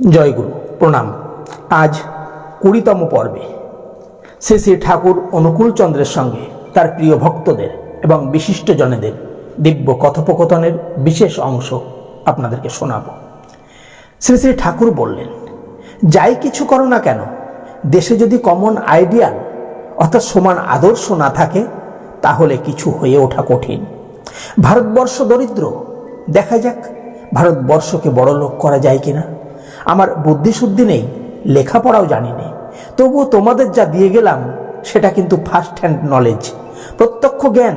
জয়গুরু, প্রণাম। আজ কুড়িতম পর্বে। শ্রী শ্রী ঠাকুর অনুকূল চন্দ্রের সঙ্গে তার প্রিয় ভক্তদের এবং বিশিষ্ট জনেদের দিব্য কথোপকথনের বিশেষ অংশ আপনাদেরকে শোনাব। শ্রী শ্রী ঠাকুর বললেন, যাই কিছু করো না কেন, দেশে যদি কমন আইডিয়াল অর্থাৎ সমান আদর্শ না থাকে, তাহলে কিছু হয়ে ওঠা কঠিন। ভারতবর্ষ দরিদ্র, দেখা যাক ভারতবর্ষকে বড় লোক করা যায় কিনা। আমার বুদ্ধিশুদ্ধি নেই, লেখাপড়াও জানি নে তবুও তোমাদের যা দিয়ে গেলাম, সেটা কিন্তু ফার্স্ট হ্যান্ড নলেজ প্রত্যক্ষ জ্ঞান।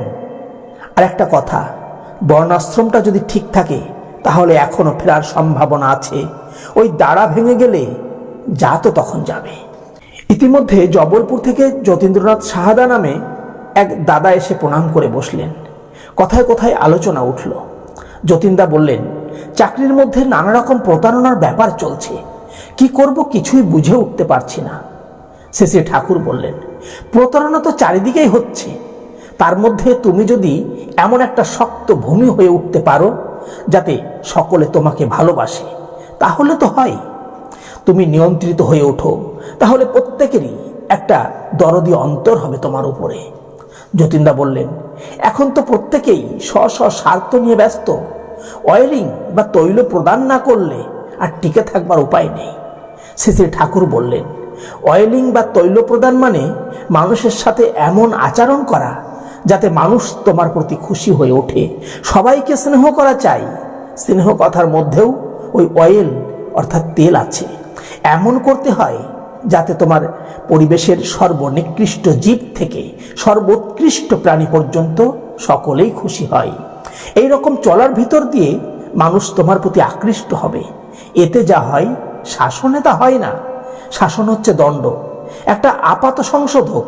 আর একটা কথা, বর্ণাশ্রমটা যদি ঠিক থাকে, তাহলে এখনও ফেরার সম্ভাবনা আছে। ওই দাঁড়া ভেঙে গেলে যা তো তখন যাবে। ইতিমধ্যে জবলপুর থেকে যতীন্দ্রনাথ সাহাদা নামে এক দাদা এসে প্রণাম করে বসলেন। কথায় কথায় আলোচনা উঠল। যতীনদা বললেন চাকরির মধ্যে নানা রকম প্রতারণার ব্যাপার চলছে। কি করব কিছুই বুঝে উঠতে পারছি না। শেষে ঠাকুর বললেন, প্রতারণা তো চারিদিকেই হচ্ছে। তার মধ্যে তুমি যদি এমন একটা শক্ত ভূমি হয়ে উঠতে পারো, যাতে সকলে তোমাকে ভালোবাসে, তাহলে তো হয়। তুমি নিয়ন্ত্রিত হয়ে ওঠো, তাহলে প্রত্যেকেরই একটা দরদি অন্তর হবে তোমার উপরে। যতীনদা বললেন, এখন তো প্রত্যেকেই স্ব স্ব স্বার্থ নিয়ে ব্যস্ত। অয়েলিং বা তৈল প্রদান না করলে আর টিকে থাকবার উপায় নেই। শেষে ঠাকুর বললেন অয়েলিং বা তৈল প্রদান মানে মানুষের সাথে এমন আচরণ করা যাতে মানুষ তোমার প্রতি খুশি হয়ে ওঠে। সবাইকে স্নেহ করা চাই। স্নেহ কথার মধ্যেও ওই অয়েল অর্থাৎ তেল আছে। এমন করতে হয় যাতে তোমার পরিবেশের সর্বনিকৃষ্ট জীব থেকে সর্বোৎকৃষ্ট প্রাণী পর্যন্ত সকলেই খুশি হয়। এই রকম চলার ভিতর দিয়ে মানুষ তোমার প্রতি আকৃষ্ট হবে। এতে যা হয়, শাসনে তা হয় না। শাসন হচ্ছে দণ্ড। একটা আপাত সংশোধক।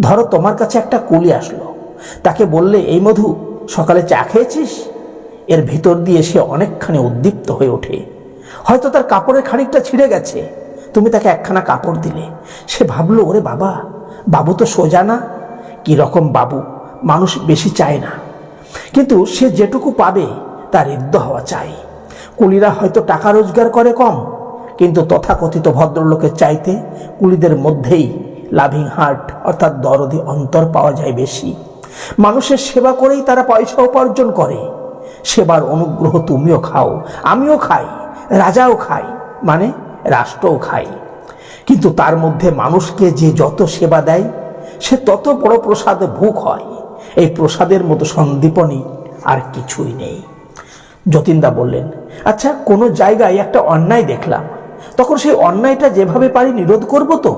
ধরো তোমার কাছে একটা কুলি আসলো। তাকে বললে, এই মধু, সকালে চা খেয়েছিস? এর ভিতর দিয়ে সে অনেকখানি উদ্দীপ্ত হয়ে ওঠে। হয়তো তার কাপড়ের খানিকটা ছিঁড়ে গেছে। তুমি তাকে একখানা কাপড় দিলে। সে ভাবলো, ওরে বাবা, বাবু তো সোজা না। কি রকম বাবু? মানুষ বেশি চায় না। কিন্তু সে যেটুকু পাবে, তার ঋদ্ধ হওয়া চাই। কুলিরা হয়তো টাকা রোজগার করে কম, কিন্তু তথাকথিত ভদ্রলোকের চাইতে কুলিদের মধ্যেই লাভিং হার্ট অর্থাৎ দরদি অন্তর পাওয়া যায় বেশি। মানুষের সেবা করেই তারা পয়সা উপার্জন করে। সেবার অনুগ্রহ তুমিও খাও, আমিও খাই, রাজাও খাই মানে রাষ্ট্রও খাই। কিন্তু তার মধ্যে মানুষকে যে যত সেবা দেয়, সে তত বড় প্রসাদে ভুক হয়। এই প্রসাদের মতো সন্দীপনী আর কিছুই নেই। যতীনদা বললেন আচ্ছা কোনো জায়গায় একটা অন্যায় দেখলাম। তখন সেই অন্যায়টা যেভাবে পারি নিরোধ করব তো?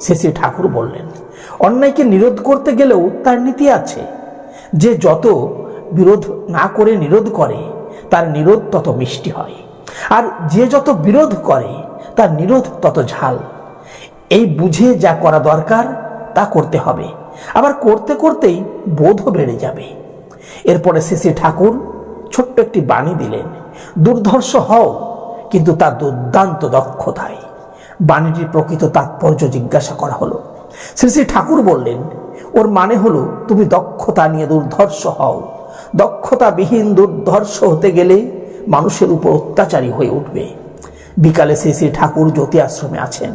শেষে ঠাকুর বললেন, অন্যায়কে নিরোধ করতে গেলেও তার নীতি আছে। যে যত বিরোধ না করে নিরোধ করে, তার নিরোধ তত মিষ্টি হয়। আর যে যত বিরোধ করে, তার নিরোধ তত ঝাল। এই বুঝে যা করা দরকার, তা করতে হবে। আবার করতে করতেই বোধও বেড়ে যাবে। এরপরে শ্রী ঠাকুর ছোট্ট একটি বাণী দিলেন, দুর্ধর্ষ হও, কিন্তু তার দুর্দান্ত দক্ষতায়। বাণীটির প্রকৃত তাৎপর্য জিজ্ঞাসা করা হলো। শ্রী শ্রী ঠাকুর বললেন, ওর মানে হলো তুমি দক্ষতা নিয়ে দুর্ধর্ষ হও। দক্ষতাবিহীন দুর্ধর্ষ হতে গেলে মানুষের উপর অত্যাচারী হয়ে উঠবে। বিকালে শ্রী শ্রী ঠাকুর জ্যোতি আশ্রমে আছেন।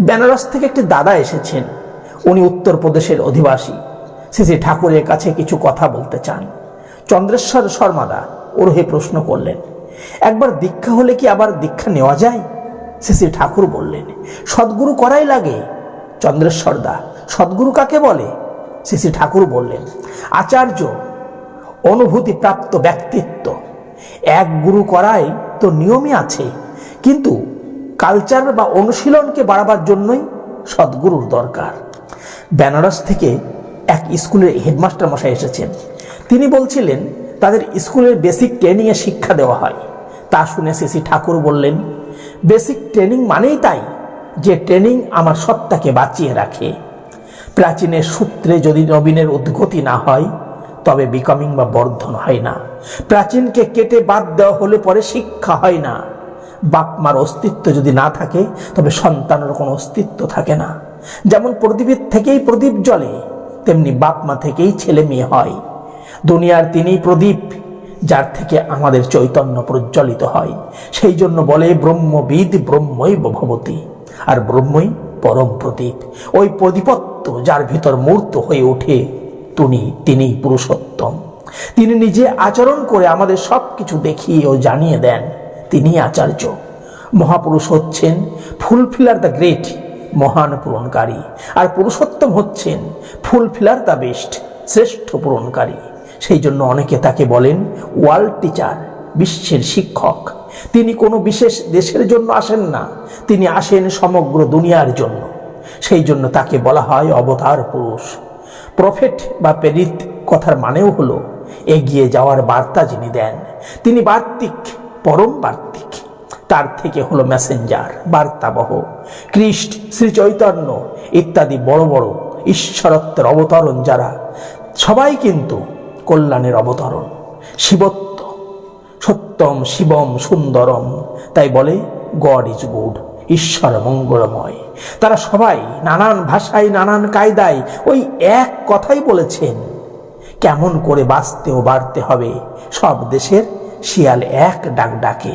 বেনারস থেকে একটি দাদা এসেছেন। উনি উত্তরপ্রদেশের অধিবাসী। শ্রী ঠাকুরের কাছে কিছু কথা বলতে চান। চন্দ্রেশ্বর শর্মাদা ওরহে প্রশ্ন করলেন, একবার দীক্ষা হলে কি আবার দীক্ষা নেওয়া যায়? শ্রী ঠাকুর বললেন, সদ্গুরু করাই লাগে। চন্দ্রেশ্বর দা, সদ্গুরু কাকে বলে? শ্রী ঠাকুর বললেন, আচার্য অনুভূতি প্রাপ্ত ব্যক্তিত্ব। এক গুরু করাই তো নিয়মই আছে, কিন্তু কালচার বা অনুশীলনকে বাড়াবার জন্যই সদ্গুরুর দরকার। বেনারস থেকে এক স্কুলের হেডমাস্টার মশাই এসেছেন। তিনি বলছিলেন, তাদের স্কুলের বেসিক ট্রেনিংয়ে শিক্ষা দেওয়া হয়। তা শুনে সিসি ঠাকুর বললেন, বেসিক ট্রেনিং মানেই তাই যে ট্রেনিং আমার সত্তাকে বাঁচিয়ে রাখে। প্রাচীনের সূত্রে যদি নবীনের উদ্গতি না হয়, তবে বিকামিং বা বর্ধন হয় না। প্রাচীনকে কেটে বাদ দেওয়া হলে পরে শিক্ষা হয় না। বাপ মার অস্তিত্ব যদি না থাকে, তবে সন্তানের কোনো অস্তিত্ব থাকে না। যেমন প্রদীপের থেকেই প্রদীপ জ্বলে, তেমনি বাপ মা থেকেই ছেলে মেয়ে হয়। দুনিয়ার তিনি প্রদীপ, যার থেকে আমাদের চৈতন্য প্রজ্বলিত হয়। সেই জন্য বলে, ব্রহ্মবিদ ব্রহ্মই ভবতী, আর ব্রহ্মই পরম প্রদীপ। ওই প্রদীপত্ব যার ভিতর মূর্ত হয়ে ওঠে তিনি তিনি পুরুষোত্তম। তিনি নিজে আচরণ করে আমাদের সব কিছু দেখিয়ে ও জানিয়ে দেন তিনি আচার্য। মহাপুরুষ হচ্ছেন ফুলফিলার দ্য গ্রেট মহান পূরণকারী। আর পুরুষোত্তম হচ্ছেন ফুলফিলার দ্য বেস্ট, শ্রেষ্ঠ পূরণকারী। সেই জন্য অনেকে তাকে বলেন ওয়ার্ল্ড টিচার, বিশ্বের শিক্ষক। তিনি কোনো বিশেষ দেশের জন্য আসেন না, তিনি আসেন সমগ্র দুনিয়ার জন্য। সেই জন্য তাকে বলা হয় অবতার পুরুষ। প্রফেট বা প্রেরিত কথার মানেও হলো, এগিয়ে যাওয়ার বার্তা যিনি দেন, তিনি বার্তিক, পরম বার্তিক। তার থেকে হলো মেসেঞ্জার বার্তাবহ। খ্রিস্ট শ্রী চৈতন্য ইত্যাদি বড় বড় ঈশ্বরত্বের অবতরণ যারা, সবাই কিন্তু কল্যাণের অবতরণ। শিবত্ব, সত্যম, শিবম, সুন্দরম, তাই বলে গড ইজ গুড ঈশ্বর মঙ্গলময়। তারা সবাই নানান ভাষায়, নানান কায়দায় ওই এক কথাই বলেছেন, কেমন করে বাঁচতে ও বাড়তে হবে, সব দেশের শিয়াল এক ডাক ডাকে।